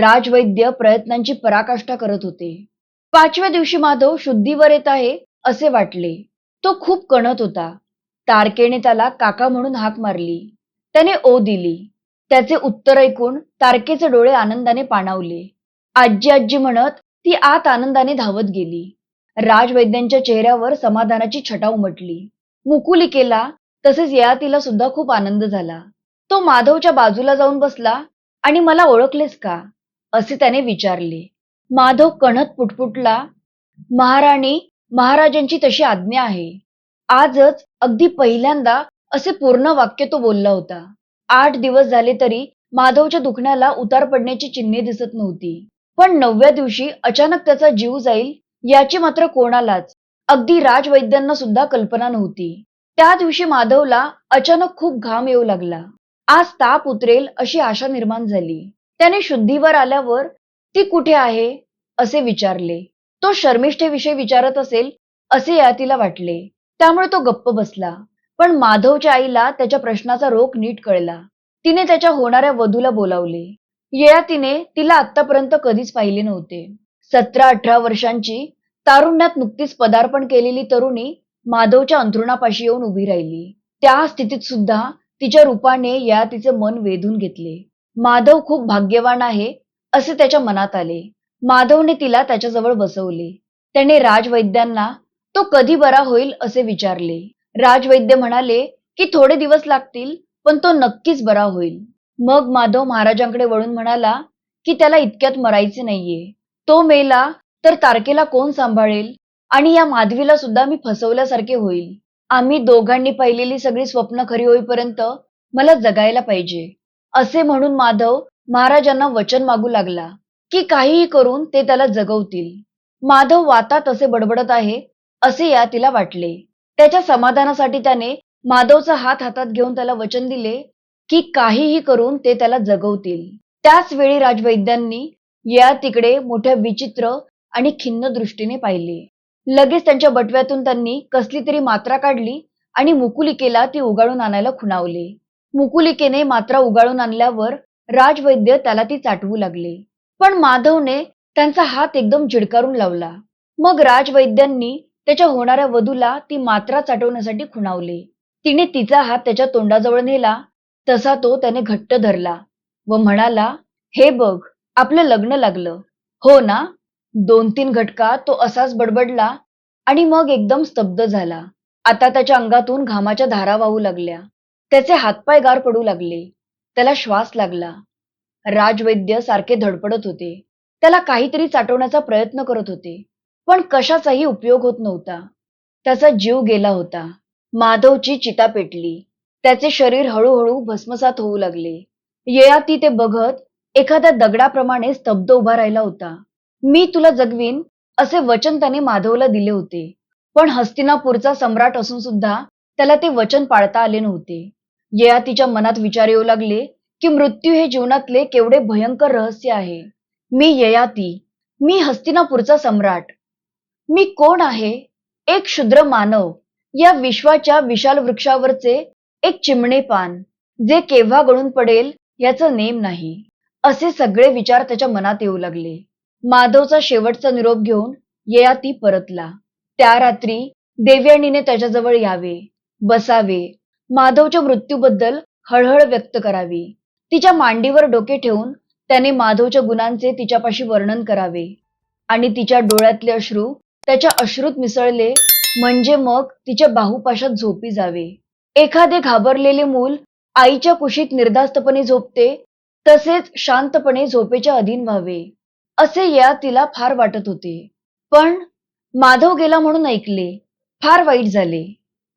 राजवैद्य प्रयत्नांची पराकाष्ठा करत होते. पाचव्या दिवशी माधव शुद्धीवर येत आहे असे वाटले. तो खूप कणत होता. तारकेने त्याला काका म्हणून हाक मारली. त्याने ओ दिली. त्याचे उत्तर ऐकून तारकेचे डोळे आनंदाने पाणावले. आजी आजी म्हणत ती आत आनंदाने धावत गेली. राजवैद्यांच्या चेहऱ्यावर समाधानाची छटा उमटली. मुकुलिकेला तसेच ययातीला सुद्धा खूप आनंद झाला. तो माधवच्या बाजूला जाऊन बसला आणि मला ओळखलेस का? असे त्याने विचारले. माधव कणत पुटपुटला महाराणी महाराजांची तशी आज्ञा आहे. आजच अगदी पहिल्यांदा असे पूर्ण वाक्य तो बोलला होता. आठ दिवस झाले तरी माधवच्या दुखण्याला उतार पडण्याची चिन्हे दिसत नव्हती. पण नवव्या दिवशी अचानक त्याचा जीव जाईल याची मात्र कोणालाच अगदी राजवैद्यांना सुद्धा कल्पना नव्हती. त्या दिवशी माधवला अचानक खूप घाम येऊ लागला. आज ताप उतरेल अशी आशा निर्माण झाली. त्याने शुद्धीवर आल्यावर ती कुठे आहे असे विचारले. तो शर्मिष्ठेविषयी विचारत असेल असे यातीला वाटले. त्यामुळे तो गप्प बसला. पण माधवच्या आईला त्याच्या प्रश्नाचा रोख नीट कळला. तिने त्याच्या होणाऱ्या वधूला बोलावले. ययातीने तिला आतापर्यंत कधीच पाहिले नव्हते. सतरा अठरा वर्षांची तारुण्यात नुकतीच पदार्पण केलेली तरुणी माधवच्या अंथरुणापाशी येऊन उभी राहिली. त्या स्थितीत सुद्धा तिच्या रूपाने या तिचे मन वेधून घेतले. माधव खूप भाग्यवान आहे असे त्याच्या मनात आले. माधवने तिला त्याच्याजवळ बसवले. त्याने राजवैद्यांना तो कधी बरा होईल? असे विचारले. राजवैद्य म्हणाले की थोडे दिवस लागतील पण तो नक्कीच बरा होईल. मग माधव महाराजांकडे वळून म्हणाला की त्याला इतक्यात मरायचे नाहीये. तो मेला तर तारकेला कोण सांभाळेल? आणि या माधवीला सुद्धा मी फसवल्यासारखे होईल. आम्ही दोघांनी पाहिलेली सगळी स्वप्न खरी होईपर्यंत मला जगायला पाहिजे. असे म्हणून माधव महाराजांना वचन मागू लागला की काहीही करून ते त्याला जगवतील. माधव वातात असे बडबडत आहे असे या तिला वाटले. त्याच्या समाधानासाठी त्याने माधवचा हात हातात घेऊन त्याला वचन दिले की काहीही करून ते त्याला जगवतील. त्याच वेळी राजवैद्यांनी या तिकडे मोठ्या विचित्र आणि खिन्न दृष्टीने पाहिले. लगेच त्यांच्या बटव्यातून त्यांनी कसली तरी मात्रा काढली आणि मुकुलिकेला ती उगाळून आणायला खुणावले. मुकुलिकेने मात्रा उगाळून आणल्यावर राजवैद्य त्याला ती चाटवू लागले. पण माधवने त्यांचा हात एकदम झिडकारून लावला. मग राजवैद्यांनी त्याच्या होणाऱ्या वधूला ती मात्रा चाटवण्यासाठी खुणावले. तिने तिचा हात त्याच्या तोंडाजवळ नेला. तसा तो त्याने घट्ट धरला व म्हणाला हे बघ आपलं लग्न लागलं. हो ना? दोन तीन घटका तो असाच बडबडला आणि मग एकदम स्तब्ध झाला. आता त्याच्या अंगातून घामाच्या धारा वाहू लागल्या. त्याचे हातपाय गार पडू लागले. त्याला श्वास लागला. राजवैद्य सारखे धडपडत होते. त्याला काहीतरी चाटवण्याचा प्रयत्न करत होते. पण कशाचाही उपयोग होत नव्हता. त्याचा जीव गेला होता. माधवची चिता पेटली. त्याचे शरीर हळूहळू भस्मसात होऊ लागले. ययाती ते बघत एखाद्या दगडाप्रमाणे स्तब्ध उभा राहिला होता. मी तुला जगवीन असे वचन त्याने माधवला दिले होते. पण हस्तिनापूरचा सम्राट असून सुद्धा त्याला ते वचन पाळता आले नव्हते. ययातीच्या मनात विचार येऊ लागले की मृत्यू हे जीवनातले केवढे भयंकर रहस्य आहे. मी ययाती मी हस्तिनापूरचा सम्राट. मी कोण आहे? एक क्षुद्र मानव. या विश्वाच्या विशाल वृक्षावरचे एक चिमणे पान. जे केव्हा गळून पडेल याचं नेम नाही. असे सगळे विचार त्याच्या मनात येऊ लागले. माधवचा शेवटचा निरोप घेऊन ययाती परतला. त्या रात्री देवयानीने त्याच्याजवळ यावे. बसावे. माधवच्या मृत्यूबद्दल हळहळ व्यक्त करावी. तिच्या मांडीवर डोके ठेवून त्याने माधवच्या गुणांचे तिच्यापाशी वर्णन करावे. आणि तिच्या डोळ्यातले अश्रू त्याच्या अश्रूत मिसळले म्हणजे मग तिच्या बाहुपाशात झोपी जावे. एखादे घाबरलेले मूल आईच्या कुशीत निर्धास्तपणे झोपते तसेच शांतपणे झोपेच्या अधीन व्हावे. असे या तिला फार वाटत होते. पण माधव गेला म्हणून ऐकले. फार वाईट झाले.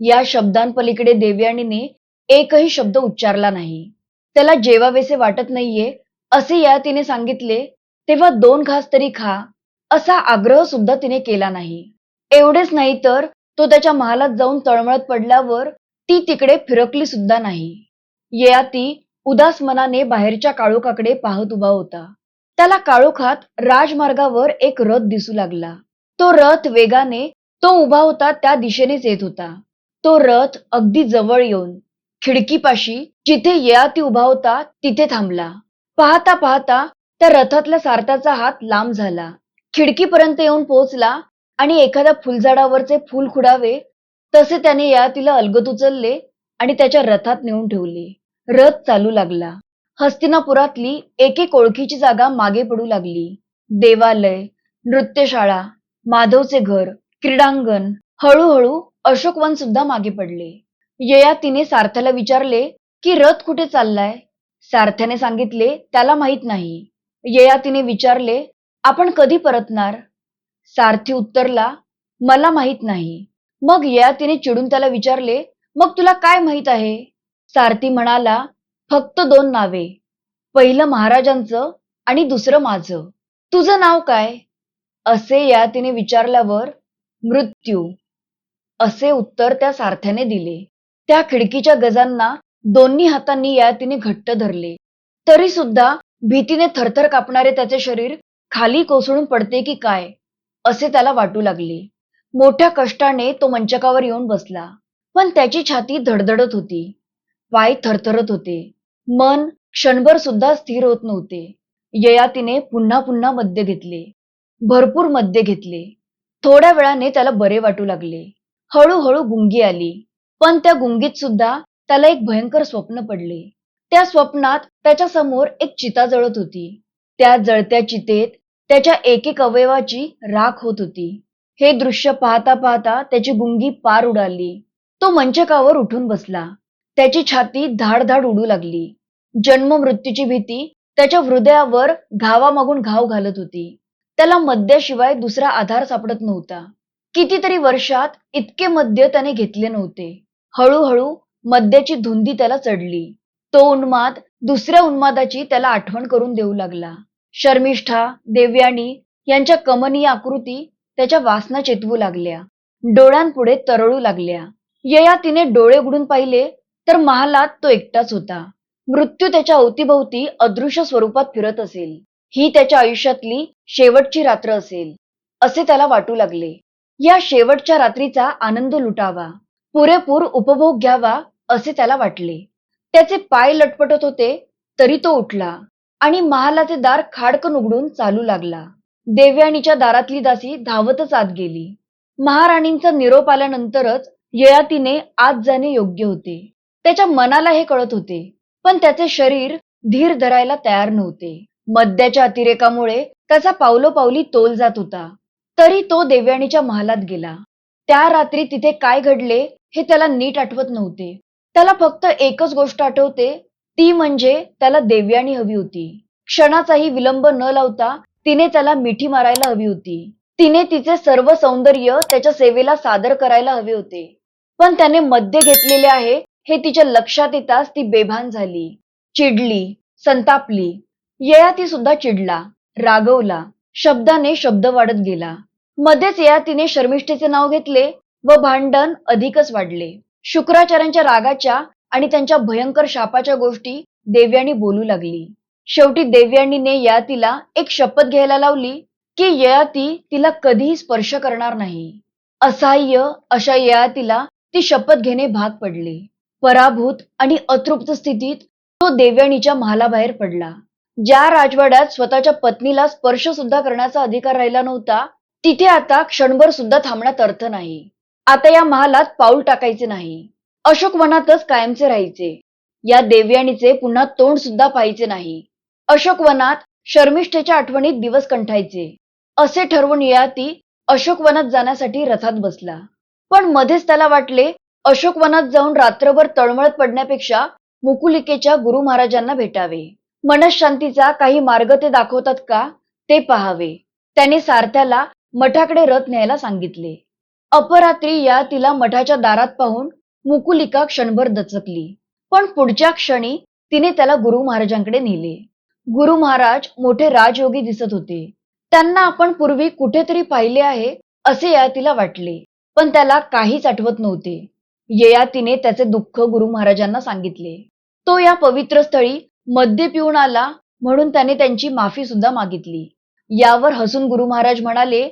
या शब्दांपलीकडे देवयानीने एकही शब्द उच्चारला नाही. त्याला जेवावेसे वाटत नाहीये असे या तिने सांगितले तेव्हा दोन घास तरी खा असा आग्रह सुद्धा तिने केला नाही. एवढेच नाही तर तो त्याच्या महालात जाऊन तळमळत पडल्यावर ती तिकडे फिरकली सुद्धा नाही. ययाती उदास मनाने बाहेरच्या काळोखाकडे पाहत उभा होता. त्याला काळोखात राजमार्गावर एक रथ दिसू लागला. तो रथ वेगाने तो उभा होता त्या दिशेनेच येत होता. तो रथ अगदी जवळ येऊन खिडकीपाशी जिथे ययाती उभा होता तिथे थांबला. पाहता पाहता त्या रथातल्या सारथ्याचा हात लांब झाला. खिडकीपर्यंत येऊन पोहोचला आणि एखाद्या फुलझाडावरचे फुल खुडावे तसे त्याने ययातीला अलगत उचलले आणि त्याच्या रथात नेऊन ठेवले. रथ चालू लागला. हस्तिनापुरातली एक एक ओळखीची जागा मागे पडू लागली. देवालय नृत्यशाळा माधवचे घर क्रीडांगण हळूहळू अशोकवन सुद्धा मागे पडले. ययातीने सारथ्याला विचारले की रथ कुठे चाललाय? सारथ्याने सांगितले त्याला माहीत नाही. ययातीने विचारले आपण कधी परतणार? सारथी उत्तरला मला माहीत नाही. मग ययातीने चिडून त्याला विचारले मग तुला काय माहीत आहे? सारथी म्हणाला फक्त दोन नावे पहिलं महाराजांचं आणि दुसरं माझं. तुझं नाव काय? असे ययातीने विचारल्यावर मृत्यू. असे उत्तर त्या सारथ्याने दिले. त्या खिडकीच्या गजांना दोन्ही हातांनी ययातीने घट्ट धरले. तरी सुद्धा भीतीने थरथर कापणारे त्याचे शरीर खाली कोसळून पडते की काय असे त्याला वाटू लागले. मोठ्या कष्टाने तो मंचकावर येऊन बसला. पण त्याची छाती धडधडत होती. पाय थरथरत होते. मन क्षणभर सुद्धा स्थिर होत नव्हते. ययातीने पुन्हा पुन्हा मद्य घेतले. भरपूर मद्य घेतले. थोड्या वेळाने त्याला बरे वाटू लागले. हळूहळू गुंगी आली. पण त्या गुंगीत सुद्धा त्याला एक भयंकर स्वप्न पडले. त्या स्वप्नात त्याच्यासमोर एक चिता जळत होती. त्या जळत्या चितेत त्याच्या एक एक अवयवाची राख होत होती. हे दृश्य पाहता पाहता त्याची गुंगी पार उडाली. तो मंचकावर उठून बसला. त्याची छाती धाड धाड उडू लागली. जन्म मृत्यूची भीती त्याच्या हृदयावर घावामागून घाव घालत होती. त्याला मद्याशिवाय दुसरा आधार सापडत नव्हता. कितीतरी वर्षात इतके मद्य त्याने घेतले नव्हते. हळूहळू मद्याची धुंदी त्याला चढली. तो उन्माद दुसऱ्या उन्मादाची त्याला आठवण करून देऊ लागला. शर्मिष्ठा देवयानी यांच्या कमनीय आकृती त्याच्या वासना चेतवू लागल्या. डोळ्यांपुढे तरळू लागल्या. यया तिने डोळे उघडून पाहिले तर महालात तो एकटाच होता. मृत्यू त्याच्या अवतीभोवती अदृश्य स्वरूपात फिरत असेल. ही त्याच्या आयुष्यातली शेवटची रात्र असेल. असे त्याला वाटू लागले. या शेवटच्या रात्रीचा आनंद लुटावा. पुरेपूर उपभोग घ्यावा असे त्याला वाटले. त्याचे पाय लटपटत होते तरी तो उठला आणि महालाचे दार खाडकन उघडून चालू लागला. देवयानीच्या दारातली दासी धावतच आत गेली. महाराणींचा निरोप आल्यानंतरच ययातीने आत जाणे योग्य होते. त्याच्या मनाला हे कळत होते पण त्याचे शरीर धीर धरायला तयार नव्हते. मद्याच्या अतिरेकामुळे त्याचा पावलोपावली तोल जात होता. तरी तो देवयानीच्या महालात गेला. त्या रात्री तिथे काय घडले हे त्याला नीट आठवत नव्हते. त्याला फक्त एकच गोष्ट आठवते ती म्हणजे त्याला देवयानी हवी होती. क्षणाचाही विलंब न लावता तिने त्याला मिठी मारायला हवी होती. तिने तिचे सर्व सौंदर्य त्याच्या सेवेला सादर करायला हवे होते. पण त्याने मद्य घेतलेले आहे हे तिच्या लक्षात येताच ती बेभान झाली. चिडली संतापली. ययाती सुद्धा चिडला रागवला. शब्दाने शब्द वाढत गेला. मध्येच ययातीने शर्मिष्ठेचे नाव घेतले व भांडण अधिकच वाढले. शुक्राचार्यांच्या रागाच्या आणि त्यांच्या भयंकर शापाच्या गोष्टी देवयानी बोलू लागली. शेवटी देवयानीने ययातीला एक शपथ घ्यायला लावली की ययाती तिला कधीही स्पर्श करणार नाही. असहाय्य अशा ययातीला ती शपथ घेणे भाग पडले. पराभूत आणि अतृप्त स्थितीत तो देवयानीच्या महालाबाहेर पडला. ज्या राजवाड्यात स्वतःच्या पत्नीला स्पर्श सुद्धा करण्याचा अधिकार राहिला नव्हता तिथे आता क्षणभर सुद्धा थांबण्यात अर्थ नाही. आता या महालात पाऊल टाकायचे नाही. अशोक वनातच कायमचे राहायचे. या देवयाणीचे पुन्हा तोंड सुद्धा पाहायचे नाही. अशोक वनात शर्मिष्ठेच्या आठवणीत दिवस कंठायचे. असे ठरवून ययाती अशोक वनात जाण्यासाठी रथात बसला. पण मध्येच त्याला वाटले अशोक वनात जाऊन रात्रभर तळमळत पडण्यापेक्षा मुकुलिकेच्या गुरु महाराजांना भेटावे. मनशांतीचा काही मार्ग ते दाखवतात का ते पहावे. त्याने सारथ्याला मठाकडे रथ न्यायला सांगितले. अपरात्री या तिला मठाच्या दारात पाहून मुकुलिका क्षणभर दचकली. पण पुढच्या क्षणी तिने त्याला गुरु महाराजांकडे नेले. गुरु महाराज मोठे राजयोगी दिसत होते. त्यांना आपण पूर्वी कुठेतरी पाहिले आहे असे ययातीला वाटले. पण त्याला काहीच आठवत नव्हते. ययातीने त्याचे दुःख गुरु महाराजांना सांगितले. तो या पवित्र स्थळी मद्य पिऊन आला म्हणून त्याने त्यांची माफी सुद्धा मागितली. यावर हसून गुरु महाराज म्हणाले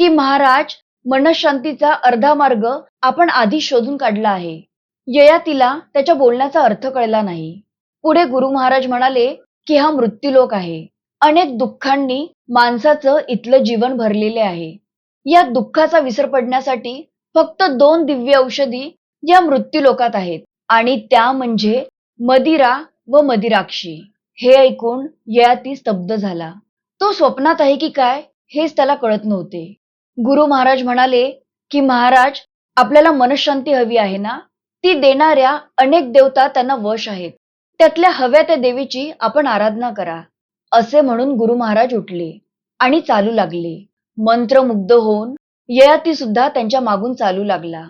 की महाराज मनशांतीचा अर्धा मार्ग आपण आधी शोधून काढला आहे. ययातीला त्याच्या बोलण्याचा अर्थ कळला नाही. पुढे गुरु महाराज म्हणाले की हा मृत्यूलोक आहे. अनेक दुःखांनी माणसाचं इथलं जीवन भरलेले आहे. या दुःखाचा विसर पडण्यासाठी फक्त दोन दिव्य औषधी या मृत्यूलोकात आहेत आणि त्या म्हणजे मदिरा व मदिराक्षी. हे ऐकून ययाती स्तब्ध झाला. तो स्वप्नात आहे की काय हेच त्याला कळत नव्हते. गुरु महाराज म्हणाले की महाराज आपल्याला मनशांती हवी आहे ना? ती देणाऱ्या अनेक देवता त्यांना वश आहेत. त्यातल्या हव्या त्या देवीची आपण आराधना करा. असे म्हणून गुरु महाराज उठले आणि चालू लागले. मंत्रमुग्ध होऊन ययाती सुद्धा त्यांच्या मागून चालू लागला.